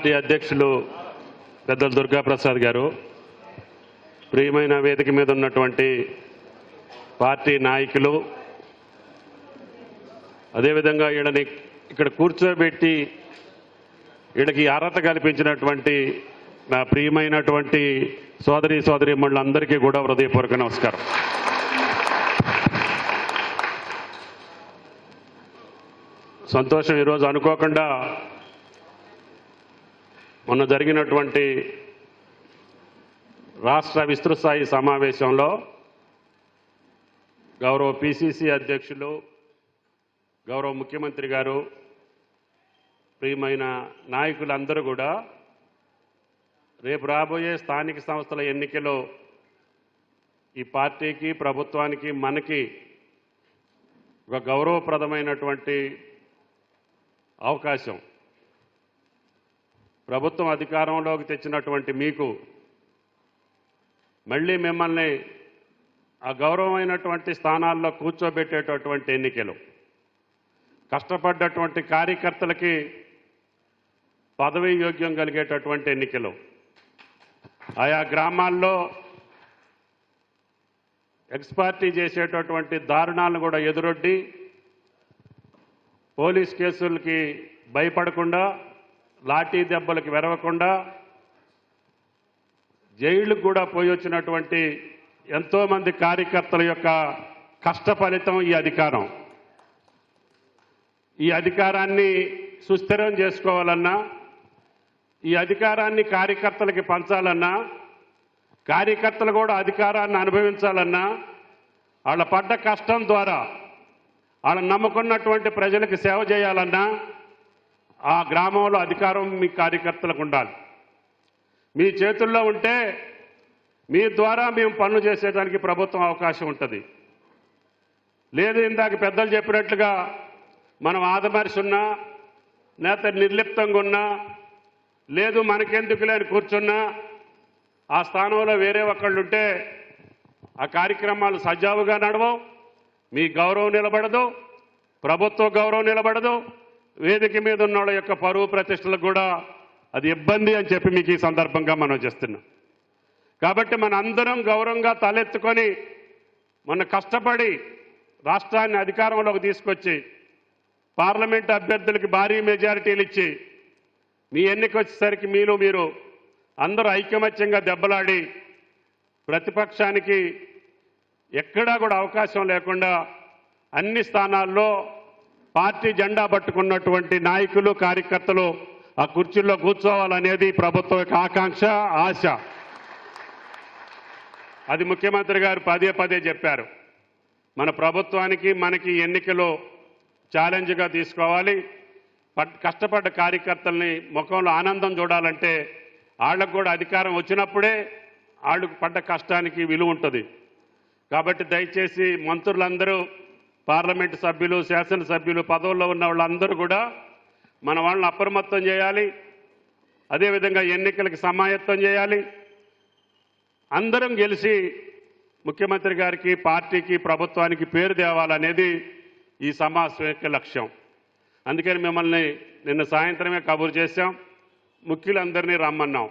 Party అధ్యక్షులు పెద్దలు దుర్గాప్రసాద్ గారు. ప్రియమైన వేదిక మీద ఉన్నటువంటి పార్టీ నాయకులు. అదేవిధంగా ఈయనని ఇక్కడ కూర్చోబెట్టి ఈయనకి అర్హత కల్పించినటువంటి నా ప్రియమైనటువంటి సోదరి సోదరి మండలందరికీ కూడా హృదయపూర్వక నమస్కారం. సంతోషం ఈరోజు అనుకోకుండా మొన్న జరిగినటువంటి రాష్ట్ర విస్తృత స్థాయి సమావేశంలో గౌరవ పిసిసి అధ్యక్షులు గౌరవ ముఖ్యమంత్రి గారు ప్రియమైన నాయకులందరూ కూడా రేపు రాబోయే స్థానిక సంస్థల ఎన్నికలో ఈ పార్టీకి ప్రభుత్వానికి మనకి ఒక గౌరవప్రదమైనటువంటి అవకాశం. ప్రభుత్వం అధికారంలోకి తెచ్చినటువంటి మీకు మళ్ళీ మిమ్మల్ని ఆ గౌరవమైనటువంటి స్థానాల్లో కూర్చోబెట్టేటటువంటి ఎన్నికలు కష్టపడ్డటువంటి కార్యకర్తలకి పదవీ యోగ్యం కలిగేటటువంటి ఎన్నికలు. ఆయా గ్రామాల్లో ఎక్స్పార్టీ చేసేటటువంటి దారుణాలను కూడా ఎదురొడ్డి పోలీస్ కేసులకి భయపడకుండా లాఠీ దెబ్బలకు వెరవకుండా జైళ్ళకు కూడా పోయి వచ్చినటువంటి ఎంతోమంది కార్యకర్తల యొక్క కష్ట ఫలితం ఈ అధికారం. ఈ అధికారాన్ని సుస్థిరం చేసుకోవాలన్నా ఈ అధికారాన్ని కార్యకర్తలకి పంచాలన్నా కార్యకర్తలు కూడా అధికారాన్ని అనుభవించాలన్నా వాళ్ళ పడ్డ కష్టం ద్వారా వాళ్ళ నమ్ముకున్నటువంటి ప్రజలకు సేవ చేయాలన్నా ఆ గ్రామంలో అధికారం మీ కార్యకర్తలకు ఉండాలి. మీ చేతుల్లో ఉంటే మీ ద్వారా మేము పనులు చేసేదానికి ప్రభుత్వం అవకాశం ఉంటుంది. లేదు ఇందాక పెద్దలు చెప్పినట్లుగా మనం ఆదమర్చి ఉన్నా లేకపోతే నిర్లిప్తంగా ఉన్నా లేదు మనకెందుకు లేని కూర్చున్నా ఆ స్థానంలో వేరే ఒకళ్ళు ఉంటే ఆ కార్యక్రమాలు సజావుగా నడవవు మీ గౌరవం నిలబడదు ప్రభుత్వ గౌరవం నిలబడదు వేదిక మీద ఉన్న వాళ్ళ యొక్క పరువు ప్రతిష్టలకు కూడా అది ఇబ్బంది అని చెప్పి మీకు ఈ సందర్భంగా మనం చేస్తున్నాం. కాబట్టి మన అందరం గౌరవంగా తలెత్తుకొని మొన్న కష్టపడి రాష్ట్రాన్ని అధికారంలోకి తీసుకొచ్చి పార్లమెంట్ అభ్యర్థులకి భారీ మెజారిటీలు ఇచ్చి మీ ఎన్నిక వచ్చేసరికి మీలో మీరు అందరూ ఐకమత్యంగా దెబ్బలాడి ప్రతిపక్షానికి ఎక్కడా కూడా అవకాశం లేకుండా అన్ని స్థానాల్లో పార్టీ జెండా పట్టుకున్నటువంటి నాయకులు కార్యకర్తలు ఆ కుర్చీల్లో కూర్చోవాలనేది ప్రభుత్వం యొక్క ఆకాంక్ష ఆశ. అది ముఖ్యమంత్రి గారు పదే పదే చెప్పారు. మన ప్రభుత్వానికి మనకి ఎన్నికలు ఛాలెంజ్గా తీసుకోవాలి. పట్- కష్టపడ్డ కార్యకర్తల్ని ముఖంలో ఆనందం చూడాలంటే వాళ్ళకు కూడా అధికారం వచ్చినప్పుడే వాళ్ళకు పడ్డ కష్టానికి విలువ ఉంటుంది. కాబట్టి దయచేసి మంత్రులందరూ పార్లమెంటు సభ్యులు శాసనసభ్యులు పదవుల్లో ఉన్న వాళ్ళందరూ కూడా మన వాళ్ళని అప్రమత్తం చేయాలి. అదేవిధంగా ఎన్నికలకు సమాయత్తం చేయాలి. అందరం గెలిచి ముఖ్యమంత్రి గారికి పార్టీకి ప్రభుత్వానికి పేరు తేవాలనేది ఈ సమావేశం యొక్క లక్ష్యం. అందుకని మిమ్మల్ని నిన్న సాయంత్రమే కబురు చేశాం. ముఖ్యులందరినీ రమ్మన్నాం.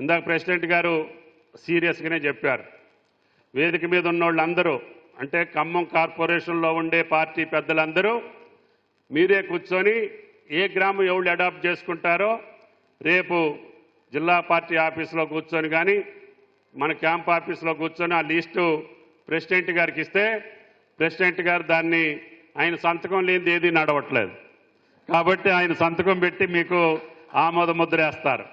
ఇందాక ప్రెసిడెంట్ గారు సీరియస్గానే చెప్పారు. వేదిక మీద ఉన్న వాళ్ళందరూ అంటే ఖమ్మం కార్పొరేషన్లో ఉండే పార్టీ పెద్దలందరూ మీరే కూర్చొని ఏ గ్రామం ఎవరు అడాప్ట్ చేసుకుంటారో రేపు జిల్లా పార్టీ ఆఫీసులో కూర్చొని కానీ మన క్యాంప్ ఆఫీసులో కూర్చొని ఆ లిస్టు ప్రెసిడెంట్ గారికి ఇస్తే ప్రెసిడెంట్ గారు దాన్ని ఆయన సంతకం లేనిది ఏది నడవట్లేదు. కాబట్టి ఆయన సంతకం పెట్టి మీకు ఆమోద ముద్ర వేస్తారు.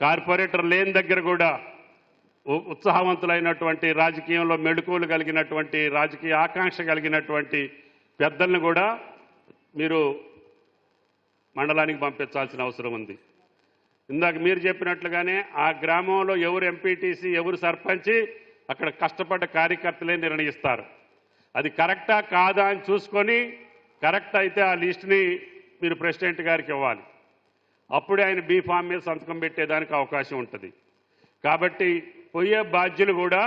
కార్పొరేటర్ లేని దగ్గర కూడా ఉత్సాహవంతులైనటువంటి రాజకీయంలో మెళుకువలు కలిగినటువంటి రాజకీయ ఆకాంక్ష కలిగినటువంటి పెద్దల్ని కూడా మీరు మండలానికి పంపించాల్సిన అవసరం ఉంది. ఇందాక మీరు చెప్పినట్లుగానే ఆ గ్రామంలో ఎవరు ఎంపీటీసీ ఎవరు సర్పంచి అక్కడ కష్టపడ్డ కార్యకర్తలే నిర్ణయిస్తారు. అది కరెక్టా కాదా అని చూసుకొని కరెక్ట్ అయితే ఆ లిస్ట్ని మీరు ప్రెసిడెంట్ గారికి ఇవ్వాలి. అప్పుడే ఆయన బీ ఫామ్ మీద సంతకం పెట్టేదానికి అవకాశం ఉంటుంది. కాబట్టి పోయే బాధ్యులు కూడా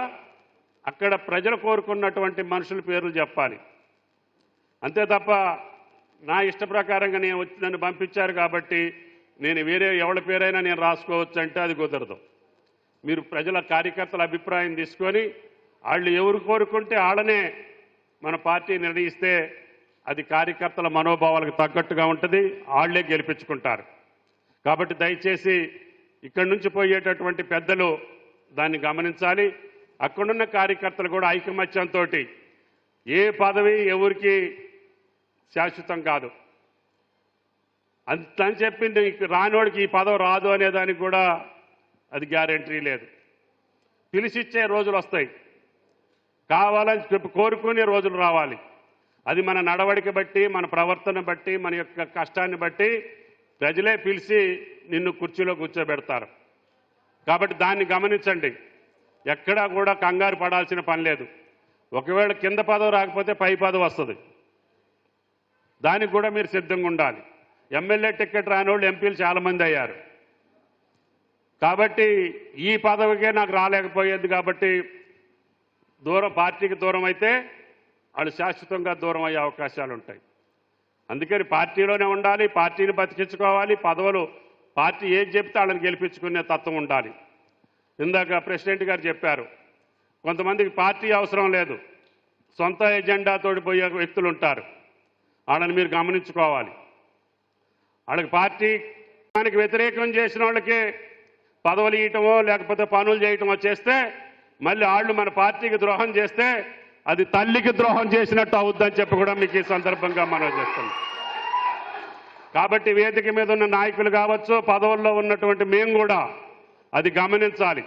అక్కడ ప్రజలు కోరుకున్నటువంటి మనుషుల పేర్లు చెప్పాలి. అంతే తప్ప నా ఇష్ట ప్రకారంగా నేను వచ్చి నన్ను పంపించారు కాబట్టి నేను వేరే ఎవరి పేరైనా నేను రాసుకోవచ్చు అంటే అది కుదరదు. మీరు ప్రజల కార్యకర్తల అభిప్రాయం తీసుకొని వాళ్ళు ఎవరు కోరుకుంటే వాళ్ళనే మన పార్టీ నిర్ణయిస్తే అది కార్యకర్తల మనోభావాలకు తగ్గట్టుగా ఉంటుంది వాళ్ళే గెలిపించుకుంటారు. కాబట్టి దయచేసి ఇక్కడి నుంచి పోయేటటువంటి పెద్దలు దాన్ని గమనించాలి. అక్కడున్న కార్యకర్తలు కూడా ఐకమత్యంతో ఏ పదవి ఎవరికి శాశ్వతం కాదు. అంతని చెప్పింది రానోడికి ఈ పదవి రాదు అనే దానికి కూడా అది గ్యారంటీ లేదు. పిలిచిచ్చే రోజులు వస్తాయి. కావాలని చెప్పి కోరుకునే రోజులు రావాలి. అది మన నడవడిక బట్టి మన ప్రవర్తన బట్టి మన యొక్క కష్టాన్ని బట్టి ప్రజలే పిలిచి నిన్ను కుర్చీలో కూర్చోబెడతారు. కాబట్టి దాన్ని గమనించండి. ఎక్కడా కూడా కంగారు పడాల్సిన పని లేదు. ఒకవేళ కింద పదవి రాకపోతే పై పదవి వస్తుంది. దానికి కూడా మీరు సిద్ధంగా ఉండాలి. ఎమ్మెల్యే టికెట్ రాని వాళ్ళు ఎంపీలు చాలామంది అయ్యారు. కాబట్టి ఈ పదవికే నాకు రాలేకపోయేది కాబట్టి దూరం పార్టీకి దూరం అయితే వాళ్ళు శాశ్వతంగా దూరం అయ్యే అవకాశాలు ఉంటాయి. అందుకని పార్టీలోనే ఉండాలి పార్టీని బతికించుకోవాలి పదవులు పార్టీ ఏది చెప్తే వాళ్ళని గెలిపించుకునే తత్వం ఉండాలి. ఇందాక ప్రెసిడెంట్ గారు చెప్పారు కొంతమందికి పార్టీ అవసరం లేదు సొంత ఎజెండాతో పోయే వ్యక్తులు ఉంటారు. వాళ్ళని మీరు గమనించుకోవాలి. వాళ్ళకి పార్టీ దానికి వ్యతిరేకం చేసిన వాళ్ళకి పదవులు ఇవ్వటమో లేకపోతే పనులు చేయటమో చేస్తే మళ్ళీ వాళ్ళు మన పార్టీకి ద్రోహం చేస్తే అది తల్లికి ద్రోహం చేసినట్టు అవుద్దని చెప్పి కూడా మీకు ఈ సందర్భంగా మనం చేస్తున్నాం. కాబట్టి వేదిక మీద ఉన్న నాయకులు కావచ్చు పదవుల్లో ఉన్నటువంటి మేము కూడా అది గమనించాలి.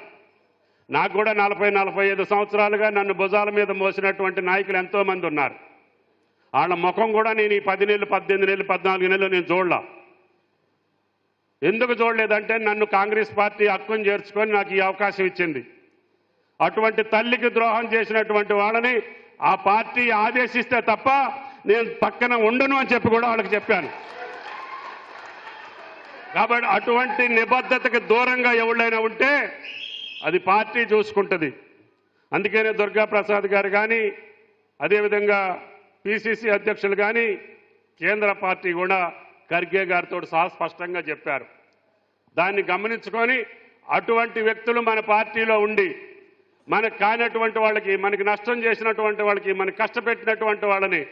నాకు కూడా నలభై నలభై ఐదు సంవత్సరాలుగా నన్ను భుజాల మీద మోసినటువంటి నాయకులు ఎంతోమంది ఉన్నారు. వాళ్ళ ముఖం కూడా నేను ఈ పది నెలలు పద్దెనిమిది నెలలు పద్నాలుగు నెలలు నేను చూడలా. ఎందుకు చూడలేదంటే నన్ను కాంగ్రెస్ పార్టీ హక్కును చేర్చుకొని నాకు ఈ అవకాశం ఇచ్చింది. అటువంటి తల్లికి ద్రోహం చేసినటువంటి వాళ్ళని ఆ పార్టీ ఆదేశిస్తే తప్ప నేను పక్కన ఉండను అని చెప్పి కూడా వాళ్ళకి చెప్పాను. కాబట్టి అటువంటి నిబద్ధతకు దూరంగా ఎవళ్ళైనా ఉంటే అది పార్టీ చూసుకుంటుంది. అందుకనే దుర్గా ప్రసాద్ గారు కానీ అదేవిధంగా పిసిసి అధ్యక్షులు కానీ కేంద్ర పార్టీ కూడా ఖర్గే గారితో సహా స్పష్టంగా చెప్పారు. దాన్ని గమనించుకొని అటువంటి వ్యక్తులు మన పార్టీలో ఉండి మనకు కానటువంటి వాళ్ళకి మనకి నష్టం చేసినటువంటి వాళ్ళకి మనకు కష్టపెట్టినటువంటి వాళ్ళని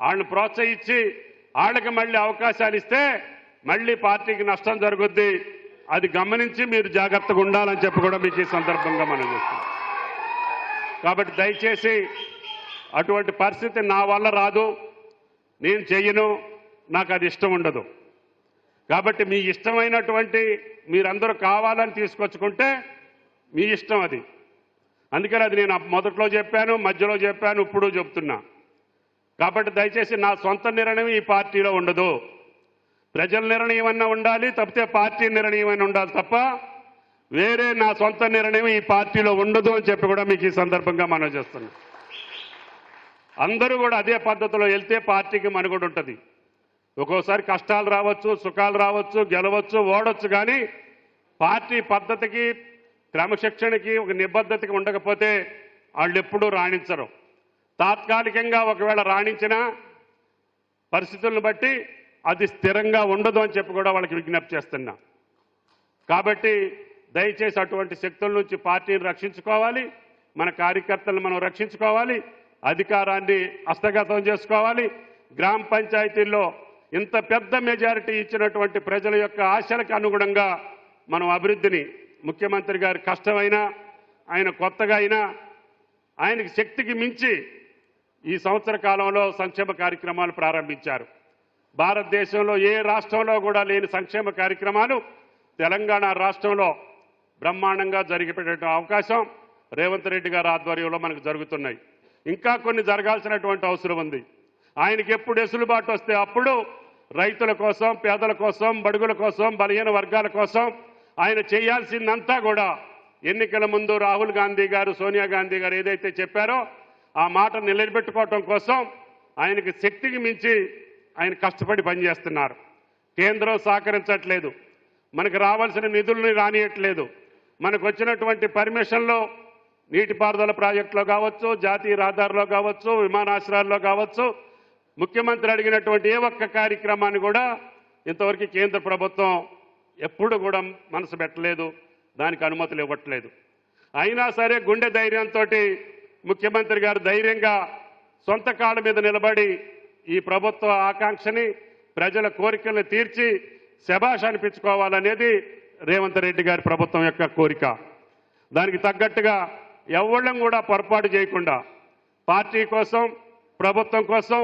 వాళ్ళని ప్రోత్సహించి వాళ్ళకి మళ్ళీ అవకాశాలు ఇస్తే మళ్ళీ పార్టీకి నష్టం జరుగుద్ది. అది గమనించి మీరు జాగ్రత్తగా ఉండాలని చెప్పి కూడా మీకు ఈ సందర్భంగా మనం చెప్తాం కాబట్టి దయచేసి అటువంటి పరిస్థితి నా వల్ల రాదు. నేను చెయ్యను నాకు అది ఇష్టం ఉండదు. కాబట్టి మీ ఇష్టమైనటువంటి మీరందరూ కావాలని తీసుకొచ్చుకుంటే మీ ఇష్టం అది. అందుకని అది నేను మొదట్లో చెప్పాను మధ్యలో చెప్పాను ఇప్పుడు చెప్తున్నా. కాబట్టి దయచేసి నా సొంత నిర్ణయం ఈ పార్టీలో ఉండదు. ప్రజల నిర్ణయం అన్నా ఉండాలి తప్పితే పార్టీ నిర్ణయం అయినా ఉండాలి తప్ప వేరే నా సొంత నిర్ణయం ఈ పార్టీలో ఉండదు అని చెప్పి కూడా మీకు ఈ సందర్భంగా మనం చేస్తున్నాం. అందరూ కూడా అదే పద్ధతిలో వెళ్తే పార్టీకి మనుగడ ఉంటుంది. ఒక్కోసారి కష్టాలు రావచ్చు సుఖాలు రావచ్చు గెలవచ్చు ఓడొచ్చు కానీ పార్టీ పద్ధతికి క్రమశిక్షణకి ఒక నిబద్ధతకి ఉండకపోతే వాళ్ళు ఎప్పుడూ రాణించరు. తాత్కాలికంగా ఒకవేళ రాణించినా పరిస్థితులను బట్టి అది స్థిరంగా ఉండదు అని చెప్పి కూడా వాళ్ళకి విజ్ఞప్తి చేస్తున్నా. కాబట్టి దయచేసి అటువంటి శక్తుల నుంచి పార్టీని రక్షించుకోవాలి మన కార్యకర్తలను మనం రక్షించుకోవాలి అధికారాన్ని హస్తగతం చేసుకోవాలి. గ్రామ పంచాయతీల్లో ఇంత పెద్ద మెజారిటీ ఇచ్చినటువంటి ప్రజల యొక్క ఆశలకు అనుగుణంగా మనం అభివృద్ధిని ముఖ్యమంత్రి గారి కష్టమైనా ఆయన కొత్తగా అయినా ఆయనకి శక్తికి మించి ఈ సంవత్సర కాలంలో సంక్షేమ కార్యక్రమాలు ప్రారంభించారు. భారతదేశంలో ఏ రాష్ట్రంలో కూడా లేని సంక్షేమ కార్యక్రమాలు తెలంగాణ రాష్ట్రంలో బ్రహ్మాండంగా జరిగిపెట్టే అవకాశం రేవంత్ రెడ్డి గారి ఆధ్వర్యంలో మనకు జరుగుతున్నాయి. ఇంకా కొన్ని జరగాల్సినటువంటి అవసరం ఉంది. ఆయనకి ఎప్పుడు ఎసులుబాటు వస్తే అప్పుడు రైతుల కోసం పేదల కోసం బడుగుల కోసం బలహీన వర్గాల కోసం ఆయన చేయాల్సిందంతా కూడా ఎన్నికల ముందు రాహుల్ గాంధీ గారు సోనియా గాంధీ గారు ఏదైతే చెప్పారో ఆ మాట నిలబెట్టుకోవటం కోసం ఆయనకి శక్తికి మించి ఆయన కష్టపడి పనిచేస్తున్నారు. కేంద్రం సహకరించట్లేదు. మనకు రావాల్సిన నిధులను రానియట్లేదు. మనకు వచ్చినటువంటి పర్మిషన్లో నీటిపారుదల ప్రాజెక్టులో కావచ్చు జాతీయ రహదారిలో కావచ్చు విమానాశ్రయాల్లో కావచ్చు. ముఖ్యమంత్రి అడిగినటువంటి ఏ ఒక్క కార్యక్రమాన్ని కూడా ఇంతవరకు కేంద్ర ప్రభుత్వం ఎప్పుడు కూడా మనసు పెట్టలేదు. దానికి అనుమతులు ఇవ్వట్లేదు. అయినా సరే గుండె ధైర్యంతో ముఖ్యమంత్రి గారు ధైర్యంగా సొంత కాళ్ళ మీద నిలబడి ఈ ప్రభుత్వ ఆకాంక్షని ప్రజల కోరికలను తీర్చి శభాష్ అనిపించుకోవాలనేది రేవంత్ రెడ్డి గారి ప్రభుత్వం యొక్క కోరిక. దానికి తగ్గట్టుగా ఎవళ్ళం కూడా పొరపాటు చేయకుండా పార్టీ కోసం ప్రభుత్వం కోసం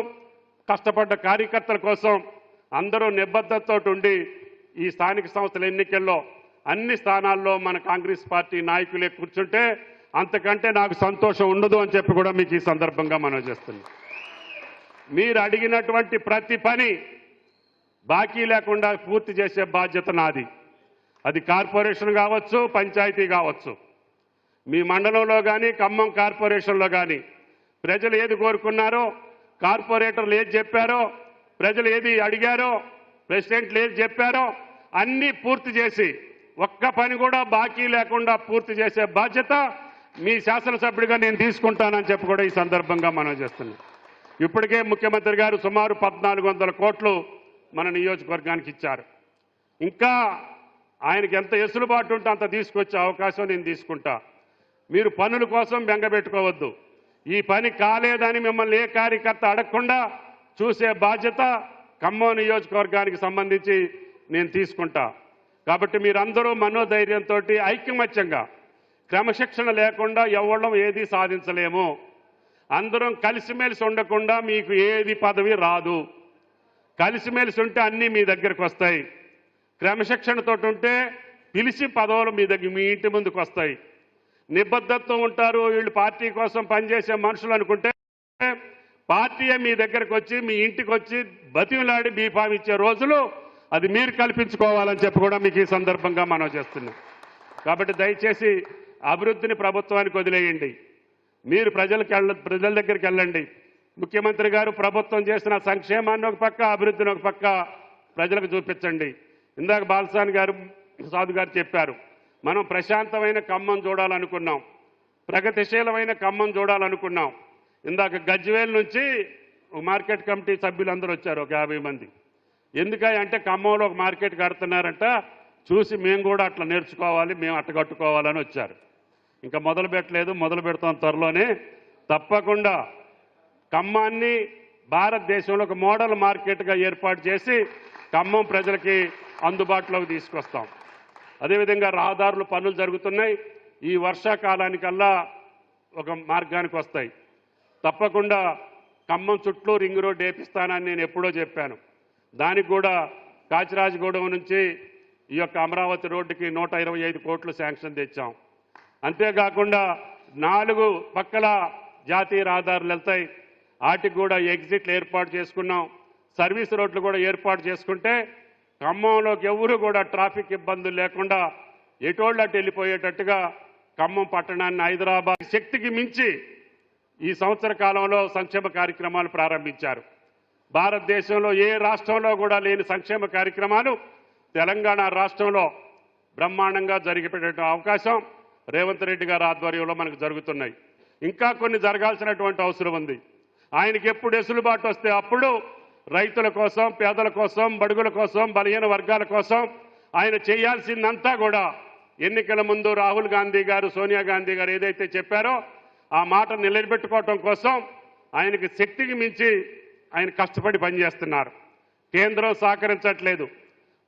కష్టపడ్డ కార్యకర్తల కోసం అందరూ నిబద్ధతతో ఉండి ఈ స్థానిక సంస్థల ఎన్నికల్లో అన్ని స్థానాల్లో మన కాంగ్రెస్ పార్టీ నాయకులే కూర్చుంటే అంతకంటే నాకు సంతోషం ఉండదు అని చెప్పి కూడా మీకు ఈ సందర్భంగా మనం చేస్తున్నాం మీరు అడిగినటువంటి ప్రతి పని బాకీ లేకుండా పూర్తి చేసే బాధ్యత నాది. అది కార్పొరేషన్ కావచ్చు పంచాయతీ కావచ్చు. మీ మండలంలో కానీ ఖమ్మం కార్పొరేషన్లో కానీ ప్రజలు ఏది కోరుకున్నారో కార్పొరేటర్లు ఏది చెప్పారో ప్రజలు ఏది అడిగారో ప్రెసిడెంట్లు ఏది చెప్పారో అన్నీ పూర్తి చేసి ఒక్క పని కూడా బాకీ లేకుండా పూర్తి చేసే బాధ్యత మీ శాసనసభ్యుడిగా నేను తీసుకుంటానని చెప్పి కూడా ఈ సందర్భంగా మనం చేస్తున్నాం. ఇప్పటికే ముఖ్యమంత్రి గారు సుమారు పద్నాలుగు వందల కోట్లు మన నియోజకవర్గానికి ఇచ్చారు. ఇంకా ఆయనకి ఎంత ఎసులుబాటు ఉంటే అంత తీసుకొచ్చే అవకాశం నేను తీసుకుంటా. మీరు పనుల కోసం బెంగపెట్టుకోవద్దు ఈ పని కాలేదని మిమ్మల్ని ఏ కార్యకర్త అడగకుండా చూసే బాధ్యత ఖమ్మం నియోజకవర్గానికి సంబంధించి నేను తీసుకుంటా. కాబట్టి మీరందరూ మనోధైర్యంతో ఐక్యమత్యంగా క్రమశిక్షణ లేకుండా ఎవళ్ళం ఏది సాధించలేము. అందరం కలిసిమెలిసి ఉండకుండా మీకు ఏది పదవి రాదు. కలిసిమెలిసి ఉంటే అన్నీ మీ దగ్గరకు వస్తాయి. క్రమశిక్షణతో ఉంటే పిలిచి పదవులు మీ దగ్గర మీ ఇంటి ముందుకు వస్తాయి. నిబద్ధత్వం ఉంటారు. వీళ్ళు పార్టీ కోసం పనిచేసే మనుషులు అనుకుంటే పార్టీయే మీ దగ్గరకు వచ్చి మీ ఇంటికి వచ్చి బతిమిలాడి బీఫామ్ ఇచ్చే రోజులు అది మీరు కల్పించుకోవాలని చెప్పి కూడా మీకు ఈ సందర్భంగా మనం చేస్తున్నాం. కాబట్టి దయచేసి అభివృద్ధిని ప్రభుత్వానికి వదిలేయండి. మీరు ప్రజలకు వెళ్ళ ప్రజల దగ్గరికి వెళ్ళండి. ముఖ్యమంత్రి గారు ప్రభుత్వం చేసిన సంక్షేమాన్ని ఒక పక్క అభివృద్ధిని ఒక పక్క ప్రజలకు చూపించండి. ఇందాక బాలసాని గారు సాధు గారు చెప్పారు మనం ప్రశాంతమైన ఖమ్మం చూడాలనుకున్నాం. ప్రగతిశీలమైన ఖమ్మం చూడాలనుకున్నాం. ఇందాక గజ్వేల్ నుంచి మార్కెట్ కమిటీ సభ్యులందరూ వచ్చారు ఒక యాభై మంది. ఎందుకంటే అంటే ఖమ్మంలో ఒక మార్కెట్ కడుతున్నారంట చూసి మేము కూడా అట్లా నేర్చుకోవాలి మేము అట్ట కట్టుకోవాలని వచ్చారు. ఇంకా మొదలు పెట్టలేదు మొదలు పెడతాం త్వరలోనే. తప్పకుండా ఖమ్మాన్ని భారతదేశంలో ఒక మోడల్ మార్కెట్గా ఏర్పాటు చేసి ఖమ్మం ప్రజలకి అందుబాటులోకి తీసుకొస్తాం. అదేవిధంగా రహదారులు పనులు జరుగుతున్నాయి. ఈ వర్షాకాలానికల్లా ఒక మార్గానికి వస్తాయి. తప్పకుండా ఖమ్మం చుట్టూ రింగ్ రోడ్ వేపిస్తానని నేను ఎప్పుడో చెప్పాను. దానికి కూడా కాచిరాజగూడెం నుంచి ఈ యొక్క అమరావతి రోడ్డుకి నూట ఇరవై ఐదు కోట్లు శాంక్షన్ తెచ్చాం. అంతేకాకుండా నాలుగు పక్కల జాతీయ రహదారులు వెళ్తాయి. వాటికి కూడా ఎగ్జిట్లు ఏర్పాటు చేసుకున్నాం. సర్వీస్ రోడ్లు కూడా ఏర్పాటు చేసుకుంటే ఖమ్మంలోకి ఎవరు కూడా ట్రాఫిక్ ఇబ్బందులు లేకుండా ఎటోళ్ళు అటు వెళ్ళిపోయేటట్టుగా ఖమ్మం పట్టణాన్ని హైదరాబాద్ శక్తికి మించి ఈ సంవత్సర కాలంలో సంక్షేమ కార్యక్రమాలు ప్రారంభించారు. భారతదేశంలో ఏ రాష్ట్రంలో కూడా లేని సంక్షేమ కార్యక్రమాలు తెలంగాణ రాష్ట్రంలో బ్రహ్మాండంగా జరిగిపెట్టే అవకాశం. రేవంత్ రెడ్డి గారి ఆధ్వర్యంలో మనకు జరుగుతున్నాయి. ఇంకా కొన్ని జరగాల్సినటువంటి అవసరం ఉంది. ఆయనకి ఎప్పుడు ఎసులుబాటు వస్తే అప్పుడు రైతుల కోసం పేదల కోసం బడుగుల కోసం బలహీన వర్గాల కోసం ఆయన చేయాల్సిందంతా కూడా ఎన్నికల ముందు రాహుల్ గాంధీ గారు సోనియా గాంధీ గారు ఏదైతే చెప్పారో ఆ మాట నిలబెట్టుకోవటం కోసం ఆయనకి శక్తికి మించి ఆయన కష్టపడి పనిచేస్తున్నారు. కేంద్రం సహకరించట్లేదు.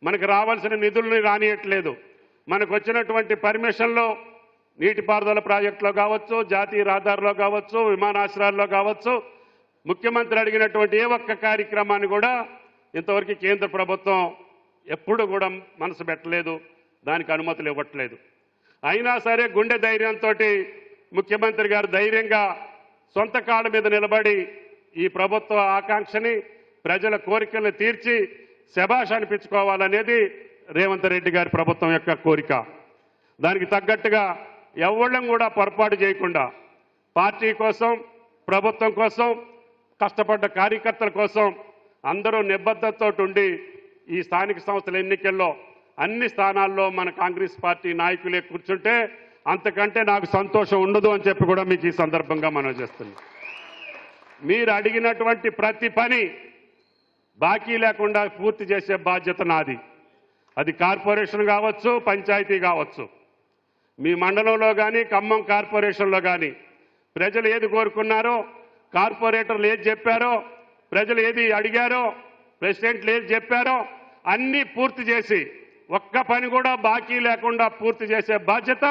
మనకు రావాల్సిన నిధుల్ని రానియట్లేదు. మనకు వచ్చినటువంటి పర్మిషన్లో నీటిపారుదల ప్రాజెక్టులో కావచ్చు జాతీయ రహదారిలో కావచ్చు విమానాశ్రయాల్లో కావచ్చు ముఖ్యమంత్రి అడిగినటువంటి ఏ ఒక్క కార్యక్రమాన్ని కూడా ఇంతవరకు కేంద్ర ప్రభుత్వం ఎప్పుడు కూడా మనసు పెట్టలేదు దానికి అనుమతులు ఇవ్వట్లేదు. అయినా సరే గుండె ధైర్యంతో ముఖ్యమంత్రి గారు ధైర్యంగా సొంత కాళ్ళ మీద నిలబడి ఈ ప్రభుత్వ ఆకాంక్షని ప్రజల కోరికలను తీర్చి శభాష్ అనిపించుకోవాలనేది రేవంత్ రెడ్డి గారి ప్రభుత్వం యొక్క కోరిక. దానికి తగ్గట్టుగా ఎవళ్ళం కూడా పొరపాటు చేయకుండా పార్టీ కోసం ప్రభుత్వం కోసం కష్టపడ్డ కార్యకర్తల కోసం అందరూ నిబద్ధతతో ఉండి ఈ స్థానిక సంస్థల ఎన్నికల్లో అన్ని స్థానాల్లో మన కాంగ్రెస్ పార్టీ నాయకులే కూర్చుంటే అంతకంటే నాకు సంతోషం ఉండదు అని చెప్పి కూడా మీకు ఈ సందర్భంగా మనం చేస్తున్నాం. మీరు అడిగినటువంటి ప్రతి పని బాకీ లేకుండా పూర్తి చేసే బాధ్యత నాది. అది కార్పొరేషన్ కావచ్చు పంచాయతీ కావచ్చు. మీ మండలంలో కానీ ఖమ్మం కార్పొరేషన్లో కానీ ప్రజలు ఏది కోరుకున్నారో కార్పొరేటర్లు ఏది చెప్పారో ప్రజలు ఏది అడిగారో ప్రెసిడెంట్లు ఏది చెప్పారో అన్నీ పూర్తి చేసి ఒక్క పని కూడా బాకీ లేకుండా పూర్తి చేసే బాధ్యత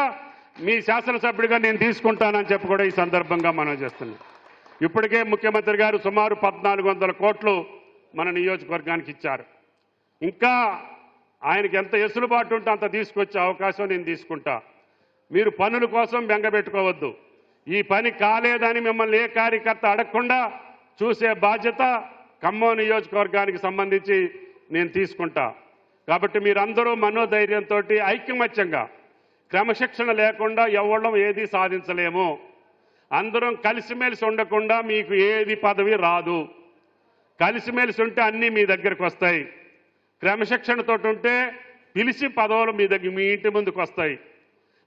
మీ శాసనసభ్యుడిగా నేను తీసుకుంటానని చెప్పి కూడా ఈ సందర్భంగా మనం చేస్తున్నాం. ఇప్పటికే ముఖ్యమంత్రి గారు సుమారు పద్నాలుగు వందల కోట్లు మన నియోజకవర్గానికి ఇచ్చారు. ఇంకా ఆయనకి ఎంత ఎసులుబాటు ఉంటే అంత తీసుకొచ్చే అవకాశం నేను తీసుకుంటా. మీరు పనుల కోసం బెంగపెట్టుకోవద్దు ఈ పని కాలేదని మిమ్మల్ని ఏ కార్యకర్త అడగకుండా చూసే బాధ్యత ఖమ్మం నియోజకవర్గానికి సంబంధించి నేను తీసుకుంటా. కాబట్టి మీరందరూ మనోధైర్యంతో ఐక్యమత్యంగా క్రమశిక్షణ లేకుండా ఎవళ్ళం ఏది సాధించలేము. అందరం కలిసిమెలిసి ఉండకుండా మీకు ఏది పదవి రాదు. కలిసిమెలిసి ఉంటే అన్నీ మీ దగ్గరకు వస్తాయి. క్రమశిక్షణతో ఉంటే పిలిచి పదవులు మీ దగ్గర మీ ఇంటి ముందుకు వస్తాయి.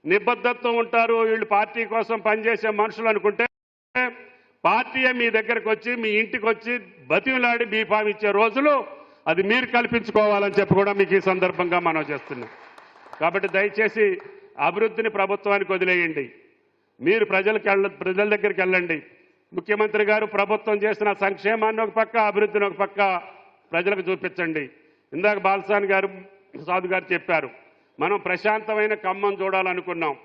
నిబద్ధతతో ఉంటారు వీళ్ళు పార్టీ కోసం పనిచేసే మనుషులు అనుకుంటే పార్టీయే మీ దగ్గరకు వచ్చి మీ ఇంటికి వచ్చి బతిమిలాడి బీఫామ్ ఇచ్చే రోజులు అది మీరు కల్పించుకోవాలని చెప్పి కూడా మీకు ఈ సందర్భంగా మనం చేస్తున్నాం. కాబట్టి దయచేసి అభివృద్ధిని ప్రభుత్వానికి వదిలేయండి. మీరు ప్రజలకు వెళ్ళ ప్రజల దగ్గరికి వెళ్ళండి. ముఖ్యమంత్రి గారు ప్రభుత్వం చేసిన సంక్షేమాన్ని ఒక పక్క అభివృద్ధిని ఒక పక్క ప్రజలకు చూపించండి. ఇందాక బాలసాని గారు సాధు గారు చెప్పారు మనం ప్రశాంతమైన ఖమ్మం చూడాలనుకున్నాం.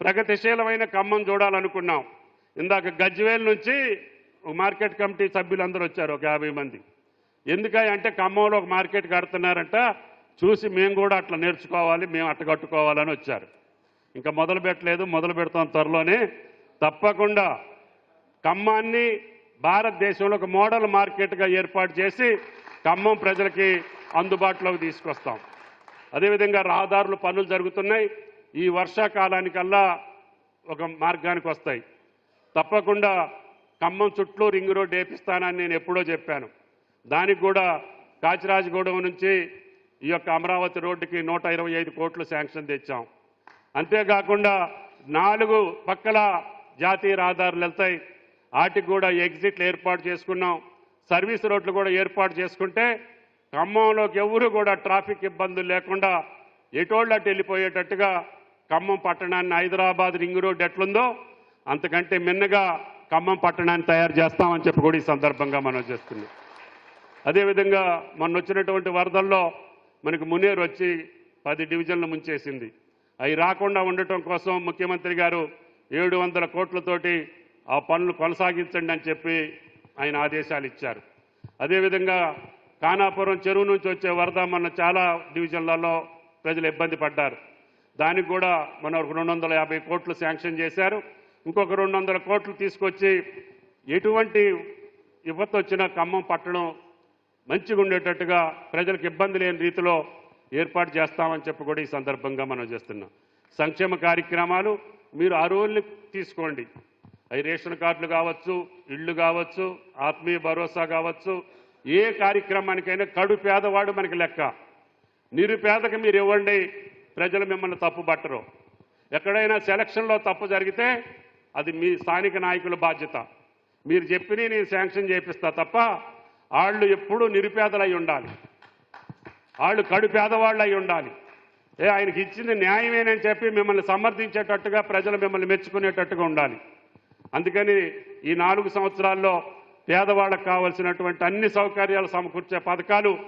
ప్రగతిశీలమైన ఖమ్మం చూడాలనుకున్నాం. ఇందాక గజ్వేల్ నుంచి మార్కెట్ కమిటీ సభ్యులందరూ వచ్చారు ఒక యాభై మంది. ఎందుకంటే అంటే ఖమ్మంలో ఒక మార్కెట్ కడుతున్నారంట చూసి మేము కూడా అట్లా నేర్చుకోవాలి మేము అట్ట కట్టుకోవాలని వచ్చారు. ఇంకా మొదలు పెట్టలేదు మొదలు పెడతాం త్వరలోనే. తప్పకుండా ఖమ్మాన్ని భారతదేశంలో ఒక మోడల్ మార్కెట్గా ఏర్పాటు చేసి ఖమ్మం ప్రజలకి అందుబాటులోకి తీసుకొస్తాం. అదేవిధంగా రహదారులు పనులు జరుగుతున్నాయి. ఈ వర్షాకాలానికల్లా ఒక మార్గానికి వస్తాయి. తప్పకుండా ఖమ్మం చుట్టూ రింగ్ రోడ్ వేపిస్తానని నేను ఎప్పుడో చెప్పాను. దానికి కూడా కాచిరాజగూడెం నుంచి ఈ యొక్క అమరావతి రోడ్డుకి నూట ఇరవై ఐదు కోట్లు శాంక్షన్ తెచ్చాం. అంతేకాకుండా నాలుగు పక్కల జాతీయ రహదారులు వెళ్తాయి. వాటికి కూడా ఎగ్జిట్లు ఏర్పాటు చేసుకున్నాం. సర్వీస్ రోడ్లు కూడా ఏర్పాటు చేసుకుంటే ఖమ్మంలోకి ఎవరు కూడా ట్రాఫిక్ ఇబ్బందులు లేకుండా ఎటోళ్ళు అటు వెళ్ళిపోయేటట్టుగా ఖమ్మం పట్టణాన్ని హైదరాబాద్ రింగ్ రోడ్ ఎట్లుందో అంతకంటే మిన్నగా ఖమ్మం పట్టణాన్ని తయారు చేస్తామని చెప్పి కూడా ఈ సందర్భంగా మనం చేస్తున్నాం. అదేవిధంగా మొన్న వచ్చినటువంటి వరదల్లో మనకు మునేరు వచ్చి పది డివిజన్లు ముంచేసింది. అవి రాకుండా ఉండటం కోసం ముఖ్యమంత్రి గారు ఏడు వందల కోట్లతోటి ఆ పనులు కొనసాగించండి అని చెప్పి ఆయన ఆదేశాలు ఇచ్చారు. అదేవిధంగా కానాపురం చెరువు నుంచి వచ్చే వరద మొన్న చాలా డివిజన్లలో ప్రజలు ఇబ్బంది పడ్డారు. దానికి కూడా మన రెండు వందల యాభై కోట్లు శాంక్షన్ చేశారు. ఇంకొక రెండు వందల కోట్లు తీసుకొచ్చి ఎటువంటి విపత్తు వచ్చినా ఖమ్మం పట్టణం మంచిగా ఉండేటట్టుగా ప్రజలకు ఇబ్బంది లేని రీతిలో ఏర్పాటు చేస్తామని చెప్పి కూడా ఈ సందర్భంగా మనం చేస్తున్నాం. సంక్షేమ కార్యక్రమాలు మీరు ఆ రోజులు తీసుకోండి. అవి రేషన్ కార్డులు కావచ్చు ఇళ్ళు కావచ్చు ఆత్మీయ భరోసా కావచ్చు ఏ కార్యక్రమానికైనా కడు పేదవాడు మనకి లెక్క. నిరుపేదకి మీరు ఇవ్వండి ప్రజలు మిమ్మల్ని తప్పు పట్టరు. ఎక్కడైనా సెలక్షన్లో తప్పు జరిగితే అది మీ స్థానిక నాయకుల బాధ్యత. మీరు చెప్పిన నేను శాంక్షన్ చేపిస్తా తప్ప వాళ్ళు ఎప్పుడూ నిరుపేదలై ఉండాలి. వాళ్ళు కడు పేదవాళ్ళు అయి ఉండాలి. ఏ ఆయనకి ఇచ్చింది న్యాయమేనని చెప్పి మిమ్మల్ని సమర్థించేటట్టుగా ప్రజలు మిమ్మల్ని మెచ్చుకునేటట్టుగా ఉండాలి. అందుకని ఈ నాలుగు సంవత్సరాల్లో పేదవాళ్ళకు కావలసినటువంటి అన్ని సౌకర్యాలు సమకూర్చే పథకాలు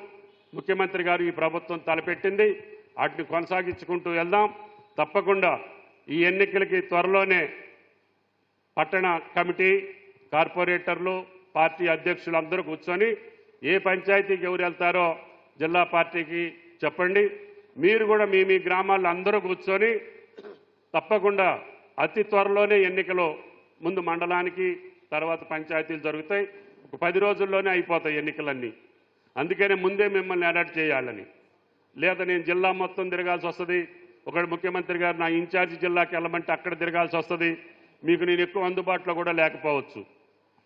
ముఖ్యమంత్రి గారు ఈ ప్రభుత్వం తలపెట్టింది. వాటిని కొనసాగించుకుంటూ వెళ్దాం. తప్పకుండా ఈ ఎన్నికలకి త్వరలోనే పట్టణ కమిటీ కార్పొరేటర్లు పార్టీ అధ్యక్షులు అందరూ కూర్చొని ఏ పంచాయతీకి ఎవరు వెళ్తారో జిల్లా పార్టీకి చెప్పండి. మీరు కూడా మీ మీ గ్రామాల్లో అందరూ కూర్చొని తప్పకుండా అతి త్వరలోనే ఎన్నికలు ముందు మండలానికి తర్వాత పంచాయతీలు జరుగుతాయి. ఒక పది రోజుల్లోనే అయిపోతాయి ఎన్నికలన్నీ. అందుకనే ముందే మిమ్మల్ని అలర్ట్ చేయాలని. లేదా నేను జిల్లా మొత్తం తిరగాల్సి వస్తుంది. ఒకడు ముఖ్యమంత్రి గారు నా ఇన్ఛార్జి జిల్లాకి వెళ్ళమంటే అక్కడ తిరగాల్సి వస్తుంది. మీకు నేను ఎక్కువ అందుబాటులో కూడా లేకపోవచ్చు.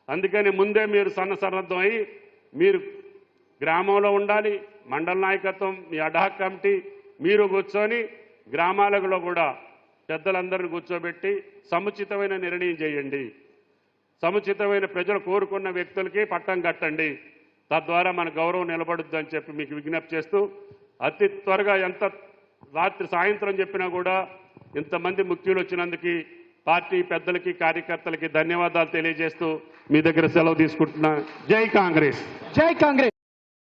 అందుకని ముందే మీరు సన్నసన్నద్ధం అయి మీరు గ్రామంలో ఉండాలి మండల నాయకత్వం మీ అడాక్ కమిటీ మీరు కూర్చొని గ్రామాలలో కూడా పెద్దలందరిని కూర్చోబెట్టి సముచితమైన నిర్ణయం చేయండి. సముచితమైన ప్రజలు కోరుకున్న వ్యక్తులకి పట్టం కట్టండి. తద్వారా మన గౌరవం నిలబడుద్ది అని చెప్పి మీకు విజ్ఞప్తి చేస్తూ అతి త్వరగా ఎంత రాత్రి సాయంత్రం చెప్పినా కూడా ఇంతమంది ముఖ్యులు వచ్చినందుకు పార్టీ పెద్దలకి కార్యకర్తలకి ధన్యవాదాలు తెలియజేస్తూ మీ దగ్గర సెలవు తీసుకుంటున్నా. జై కాంగ్రెస్. జై కాంగ్రెస్.